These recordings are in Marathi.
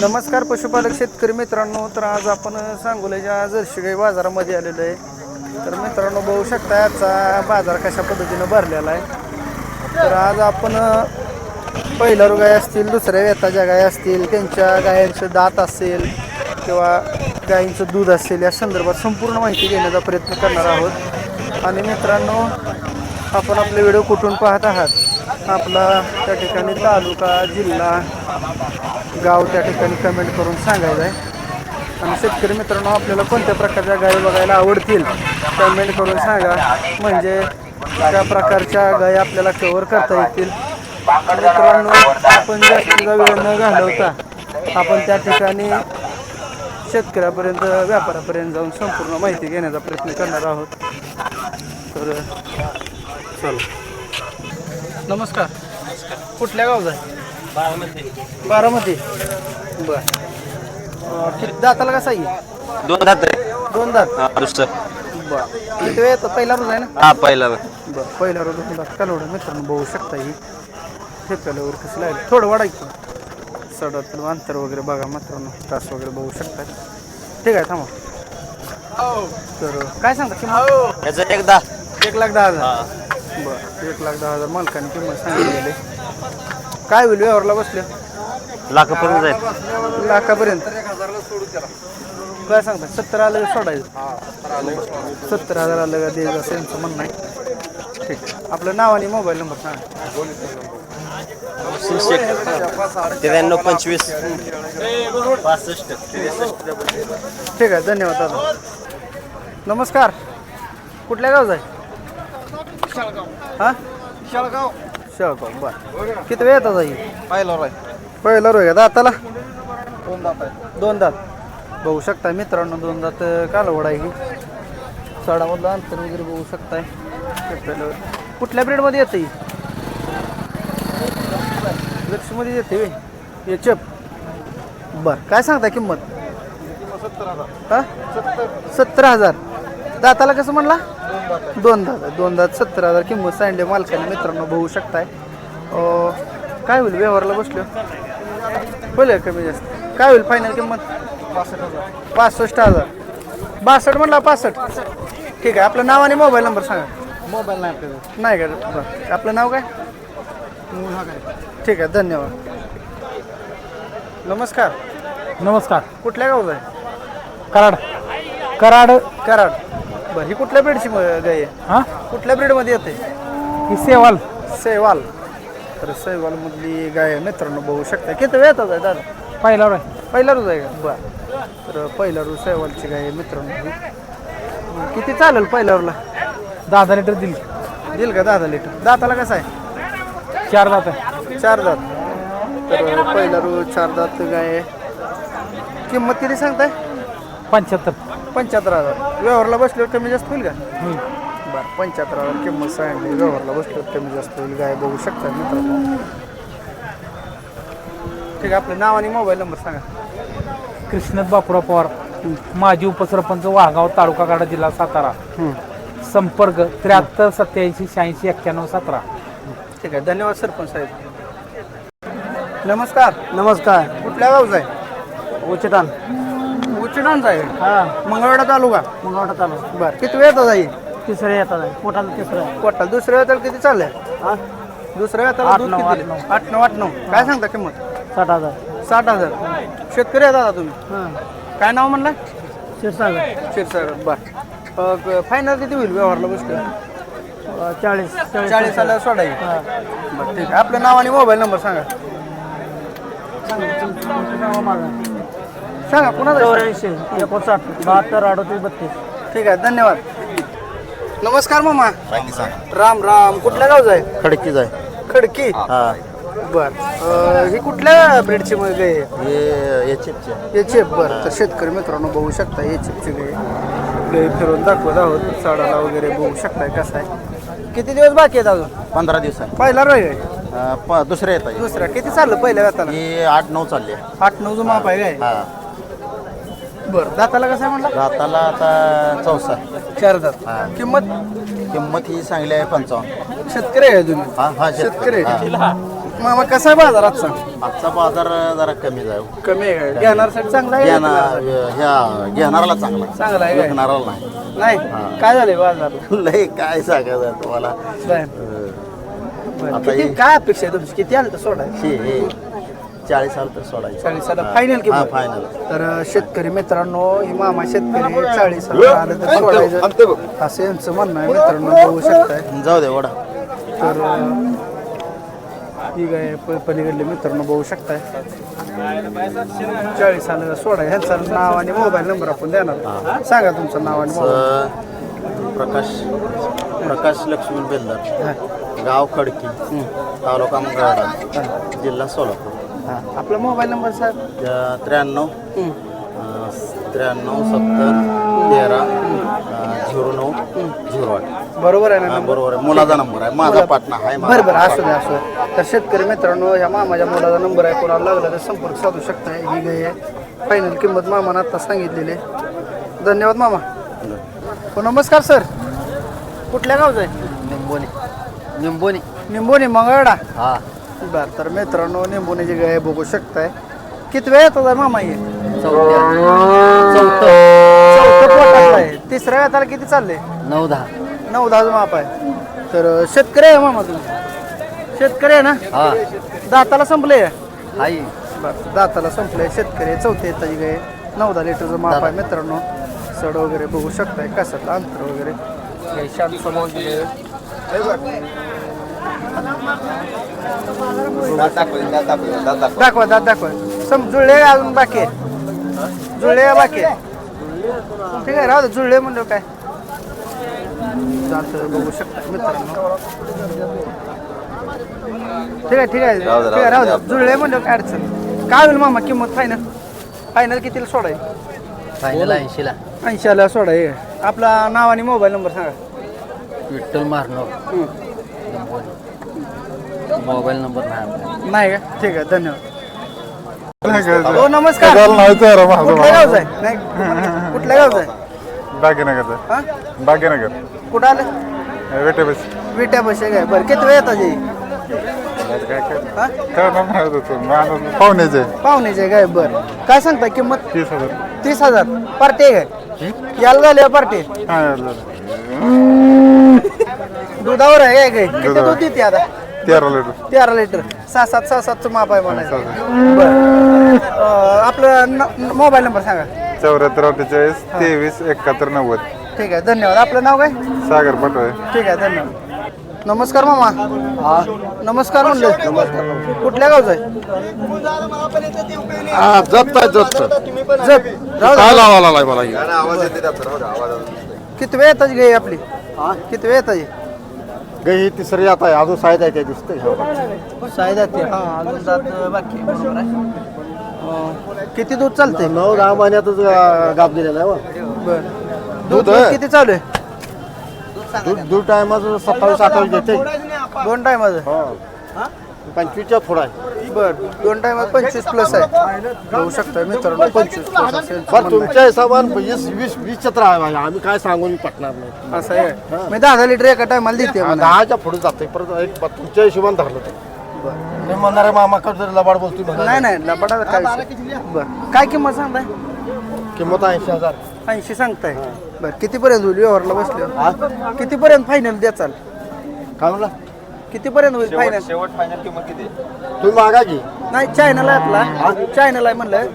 नमस्कार पशुपालक शेतकरी मित्रांनो तर आज आपण सांगोल्याच्या जर्शीगाई बाजारामध्ये आलेलो आहे. तर मित्रांनो बघू शकता याचा बाजार कशा पद्धतीनं भरलेला आहे. तर आज आपण पहिल्या गाय असतील दुसऱ्या वेताच्या गाय असतील त्यांच्या गायांचं दात असेल किंवा गायींचं दूध असेल या संदर्भात संपूर्ण माहिती घेण्याचा प्रयत्न करणार आहोत. आणि मित्रांनो आपण आपले व्हिडिओ कुठून पाहत आहात? आपला त्या ठिकाणी तालुका जिल्हा गाव त्या ठिकाणी कमेंट करून सांगायचं आहे. आणि शेतकरी मित्रांनो आपल्याला कोणत्या प्रकारच्या गायी बघायला आवडतील कमेंट करून सांगा. म्हणजे त्या प्रकारच्या गायी आपल्याला कव्हर करता येतील. मित्रांनो आपण जास्तीचा वेळ न घालवता आपण त्या ठिकाणी शेतकऱ्यापर्यंत व्यापारापर्यंत जाऊन संपूर्ण माहिती घेण्याचा प्रयत्न करणार आहोत. तर चल. नमस्कार. कुठल्या गावचा आहे? बारामती. बर. किती दाताला कसा आहे? दोन दात रे दोन दात? हा, दुसरं. बर. किती वेळ येतो पहिला रोज आहे ना? हा पहिला बरं पहिला रोज दात. कालवडं मित्रांनो बघू शकता ही. ठेप्याला वगैरे कसं लागेल? थोडं वाढायचं सडात अंतर वगैरे बघा मित्रांनो. तास वगैरे बघू शकता. ठीक आहे थांबा. तर काय सांगता किंमत याचं एकदा एक लाख दहा हजार. बरं एक लाख दहा हजार मालकाने किंमत सांगितलेली. काय होईल? व्यवहारला बसल्या. लाखापर्यंत जाईल. लाखापर्यंत. काय सांगता? सत्तर आलं का सोडायचं? सत्तर हजार आलं का द्यायचं असं यांचं म्हणणं आहे. ठीक. आहे. आपलं नाव आणि मोबाईल नंबर सांगा. त्र्याण्णव पंचवीस. पासष्ट ठीक आहे धन्यवाद दादा. नमस्कार. कुठल्या गावचा आहे? हां? शेळगाव शेळगाव बरं किती वेळ येतात आई? पाहिलं राय. पहिला रोय दाताला? दोन दात आहे दोन दात. बघू शकताय मित्रांनो दोन दात कालवड आहे ही. सडामधलं अंतर वगैरे बघू शकताय. कुठल्या ब्रेडमध्ये येते ही? लक्ष्मीमध्ये येते वे हे चेप बर काय सांगता किंमत? सत्तर हजार. हा? सत्तर. सत्तर हजार. दाताला कसं म्हणला? दोन आहे दोन दात सत्तर हजार किंमत सांडले मालकाने मित्रांनो बघू शकताय. काय होईल? व्यवहारला बसलो. का कमी जास्त? काय होईल फायनल किंमत? पासष्ट हजार. पासष्ट हजार बासष्ट म्हणला पासष्ट. ठीक आहे आपलं नाव आणि मोबाईल नंबर सांगा. मोबाईल नाही नाही का? बरं. आपलं नाव काय? मूळ हा काय ठीक आहे धन्यवाद. नमस्कार. नमस्कार. कुठल्या गावचा आहे? कराड. कराड. कराड. बरं. ही कुठल्या ब्रीडची म- गाय आहे? हा? कुठल्या ब्रीडमध्ये येते? ही सेवाल सैवाल तर सैवालमधली गाय आहे मित्रांनो बघू शकता. किती वेळ येतात आहे दादा? पाहिलं राय पहिला रोज आहे का? बरं. तर पहिला रोज सैवालची गाय आहे मित्रांनो ही. किती चालेल पहिल्या रोजला दहा दहा लिटर दिली. देईल का दहा लिटर? दाताला कसं आहे? चार दात आहे. चार दात. तर पहिला रोज चार दात गाय आहे. किंमत किती सांगताय? पंच्याहत्तर. पंच्याहत्तर हजार व्यवहारला बसल्यावर कमी जास्त होईल का. बरं पंच्याहत्तर हजार किंमत सांगितली व्यवहारला बसल्यावर कमी जास्त होईल गाय बघू शकता मित्रांनो. ठीक आहे आपलं नाव आणि मोबाईल नंबर सांगा. कृष्णत बापुरा पवार. माजी उपसरपंच वाघाव तालुका गाडा जिल्हा सातारा. संपर्क त्र्याहत्तर सत्याऐंशी शहाऐंशी एक्क्याण्णव सतरा. ठीक आहे धन्यवाद सरपंच साहेब. नमस्कार. नमस्कार. कुठल्या गावचा आहे? उचितान. उच्चडांचा आहे. हा. मंगळवाडा तालुका? मंगळवाडा तालुका. बरं. किती वेळ येतात आई? तिसरे येतात आहे पोटाला तिसरं आहे. कोटा दुसऱ्या वेळेला किती चाललंय? हा? दुसऱ्या वेळेला आठ दूध नऊ, किती? आठ दिलं? आठ नऊ आठ नऊ. काय सांगता किंमत? साठ हजार. साठ हजार. शेतकरी आहे दादा तुम्ही? हां. काय नाव म्हणलं? क्षीरसागर. क्षीरसागर. बर. फायनल किती होईल व्यवहारला बसलो चाळीस चाळीस आल्यावर सोडाई बरं ठीक आहे. आपलं नाव आणि मोबाईल नंबर सांगा. सांगा कुणाचा चौऱ्याऐंशी एकोणसाठ बहात्तर अडतीस बत्तीस. ठीक आहे धन्यवाद. नमस्कार मामा. राम राम. कुठल्या गावचा आहे? खडकी जाय. खडकी? हा. बर. अं, ही कुठल्या ब्रीडची मग आहे? हे याचे याची बर. तर शेतकरी मित्रांनो बघू शकता याची गाय गाय फिरून दाखवत आहोत. साडाला वगैरे बघू शकताय कसं आहे. किती दिवस बाकी आहेत अजून? पंधरा दिवस पहिला रोय आहे. आहे दुसरे येत आहे. दुसरा किती चाललं पहिल्या दाताला हे आठ नऊ चालले आठ नऊ जो माप आहे काय? हा. बरं दाताला कसं आहे म्हणलं? दाताला आता चौसा चार दात. हा. किंमत? किंमत ही सांगली आहे पंचावन्न. शेतकरी आहे तुम्ही? हा हा शेतकरी. आहे. हा. मामा कसा आहे बाजार आजचा? आजचा बाजार जरा कमी जाऊ. कमी आहे? घेणारसाठी चांगला आहे का घेणार ह्या घेणाराला चांगला चांगला आहे काय? विकणाराला नाही. नाही? काय झालंय बाजार? लय काय सांगायचं तुम्हाला? आता किती हे- काय अपेक्षा आहे तुमची? किती आलं तर सोडाय हे हे. चाळीस साल तर सोडायचं. चाळीस आलं हा. फायनल किंमत हा फायनल तर शेतकरी मित्रांनो ही मामा शेतकरी चाळीस हजार आलं तर सोडायचं. असं यांचं म्हणणं आहे मित्रांनो बघू शकताय. जाऊ दे ओढा. तर अं, ही गाय प- पलीकडले मित्रांनो बघू शकताय. चाळीस आलं सोडा. ह्यांचं नाव आणि मोबाईल नंबर आपण देणार. सांगा तुमचं नाव आणि मोबाईल प्रकाश प्रकाश लक्ष्मण बेलदार. गाव खडकी तालुका मंगळवाडा जिल्हा सोलापूर. हां. आपला मोबाईल नंबर त्या- त्र्याण्णव त्र्याण्णव सत्तर तेरा झिरो नऊ झिरो आठ. बरोबर आहे ना हा, नंबर? बरोबर आहे. मुलाचा नंबर आहे. माझा पाटणा आहे माझा बरं बरं असू द्या असू तर शेतकरी मित्रांनो ह्या मामाच्या मुलाचा नंबर आहे. कोणाला लागला तर संपर्क साधू शकताय ही गाय आहे. फायनल किंमत मामानं आता सांगितलेली आहे. धन्यवाद मामा. हो नमस्कार सर. कुठल्या गावचं आहे? निंबोनी निंबोनी निंबोनी मंगळडा हा. बरं तर मित्रांनो निंबोनीची गाय बघू शकताय किती वेळ येतात मामा हे? चौथं. चौथं पोटातलं आहे. तिसऱ्या वेळाला किती चालले नऊ दहा. नऊ दहा माप आहे. तर शेतकरी आहे मामा तुम्ही? शेतकरी आहे ना? हा. दाताला संपले आई बरं दाताला संपले शेतकरी आहे, चौथ्या येताची गाय. नऊ दहा लिटरचं माप आहे मित्रांनो. सड वगैरे बघू शकताय कसातलं अंतर वगैरे. गाय शांत स्वभाव दिले दाखवा दात दाखवा. सम जुळले का अजून बाकी आहे जुळले बाकी आहे ठीक आहे राहू दे जुळले म्हणलं काय. दात बघू शकता मित्रांनो. ठीक आहे ठीक आहे. ठीक आहे राहू दे. जुळले म्हणलं काय अडचण काय होईल मामा किंमत फायनल फायनल कितीला सोडाय फायनल ऐंशीला. ऐंशीला सोडाय आपला नाव आणि मोबाईल नंबर सांगा. विठ्ठल मारनो हं. मोबाईल नंबर नाही नाही का? ठीक आहे धन्यवाद. हो नमस्कार. कुठल्या गावचा आहे? नाही कुठल्या गावचा आहे? भाग्यनगर हा? भाग्यनगर. कुठं आलं? वेटे बस विट्या काय? बरं किती वेळ येतात? काय काय? हा? म्हणत होतो. माणूस पाहुण्याचे. पाहुण्याचे काय? बरं. काय सांगता किंमत? तीस हजार. तीस हजार. पार्टी आहे काय? याला झाली पार्टी? हा. दुधावर आहे काय? काय किती दुधावर. दूध देते आता? तेरा लिटर. तेरा लिटर. सहा सात सहा सातचं माप आहे म्हणायचं. बरं. अं, आपलं न- मोबाईल नंबर सांगा. चौऱ्याहत्तर अठ्ठेचाळीस तेवीस एकाहत्तर नव्वद. ठीक आहे. धन्यवाद. आपलं नाव काय? सागर पटोळे. ठीक आहे. धन्यवाद. नमस्कार मामा. नमस्कार म्हणलं. नमस्कार. कुठल्या गावचं आहे? हा जत आहे जत. जप राहू दे. लावाला मला किती वेळ येतात गाई आपली? किती वेळ येतात गई तिसरी आता आहे अजून साईज आहे त्या दिसतंय साई जाते हा अजून जात बाकी आहे, बरोबर आहे. अं, किती दूध चालते नऊ दहा महिन्यातच गाप दिलेला आहे हो. बर. दूध दूध आहे. किती चालू आहे? दूध दूध टायमाचं सत्तावीस अठ्ठावीस देते. दोन टायमाचं हो? पंचवीसच्या पुढं आहे. बर. दोन टायमात पंचवीस प्लस आहे. होऊ शकतं मित्रांनो पंचवीस प्लस असेल पण तुमच्या हिशोबान वीस वीस वीसच्या तर आहे माझ्या. आम्ही काय सांगून पटणार नाही. असं आहे. मी दहा दहा लिटर एका टायमाला देते म्हणा. दहाच्या पुढे जाते परत एक ब- तुमच्या हिशोबान धरलं ते मी म्हणणार मामाकडे जर लबाड बोलतोय. नाही नाही लबाडा काय. बर काय किंमत सांगताय? किंमत ऐंशी हजार. ऐंशी सांगताय. बर कितीपर्यंत होईल? व्यवहारला बसले कितीपर्यंत फायनल द्या चाल काय म्हणला? कितीपर्यंत होईल फायनल तुम्ही मागा की. नाही चायनाला आहे आपला. चायनाला आहे म्हणलं.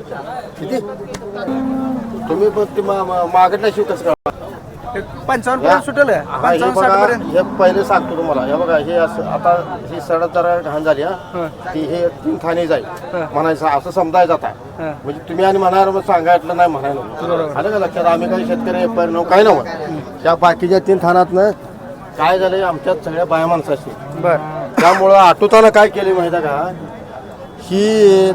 किती? तुम्ही पण ती मा- मा- मागत शिव कसं पंचावन्न पर्यंत सुटेल का? हा, हे पंचावन्न साठ बघा पर्यंत. हे पहिले सांगतो तुम्हाला. हे बघा हे असं आता ही सडक जरा घाण झाली हा. हं. ती हे तीन ठाणे जाईल. हं. म्हणायचं असं समजायचं आता. हं. म्हणजे तुम्ही आणि म्हणार मग सांगायचं नाही म्हणायला. आलं का लक्षात? आम्ही काही शेतकरी परिणाम काय नव्हतं त्या बाकीच्या तीन ठाण्यातनं काय झालंय आमच्यात सगळ्या बाया माणसाशी. बर. त्यामुळं आटोताना काय केली माहिती आहे का? ही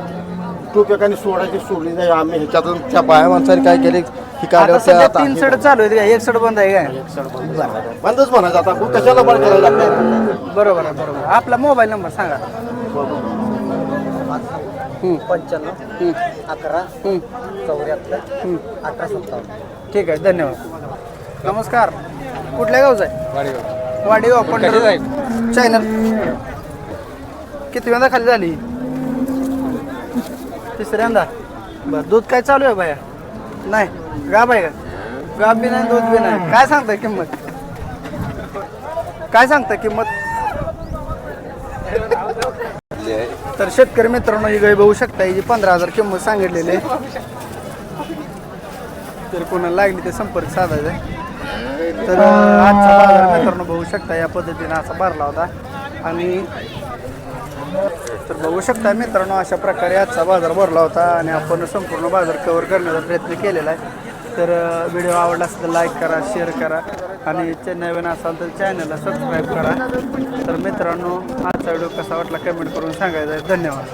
टूप एकाने सोडायची सोडली नाही. आम्ही ह्याच्यातून त्या बाया माणसाने काय केले? ही आता सध्या तीन सड चालू आहेत का? एक सड बंद आहे काय बंदच म्हणायचं आता. खूप कशाला बंद करायला लागतं? बरोबर आहे बरोबर आपला मोबाईल नंबर सांगा. पंच्याण्णव अकरा चौऱ्याहत्तर अठरा सत्तावन्न. ठीक आहे धन्यवाद. नमस्कार. कुठल्या गावचा आहे? वाडेगाव. पंढरपूर. चॅनल किती वेळा खाली झाली? तिसऱ्यांदा? बरं दूध काय चालू आहे बाया नाही. गाब आहे का? गाब बी नाही दूध बी नाही. काय सांगताय किंमत? काय सांगताय किंमत? तर शेतकरी मित्रांनो ही गाय बघू शकता. ही पंधरा हजार किंमत सांगितलेली आहे. तर कोणाला लागली ते संपर्क साधायचा आहे. तर आजचा बाजार मित्रांनो बघू शकता या पद्धतीने असा भरला होता. आणि तर बघू शकता मित्रांनो अशा प्रकारे आजचा बाजार भरला होता आणि आपण संपूर्ण बाजार कव्हर करण्याचा प्रयत्न केलेला आहे. तर व्हिडिओ आवडला असेल तर लाईक करा शेअर करा आणि नवीन असाल तर चॅनलला सबस्क्राईब करा. तर मित्रांनो आजचा व्हिडिओ कसा वाटला कमेंट करून सांगायचा आहे. धन्यवाद.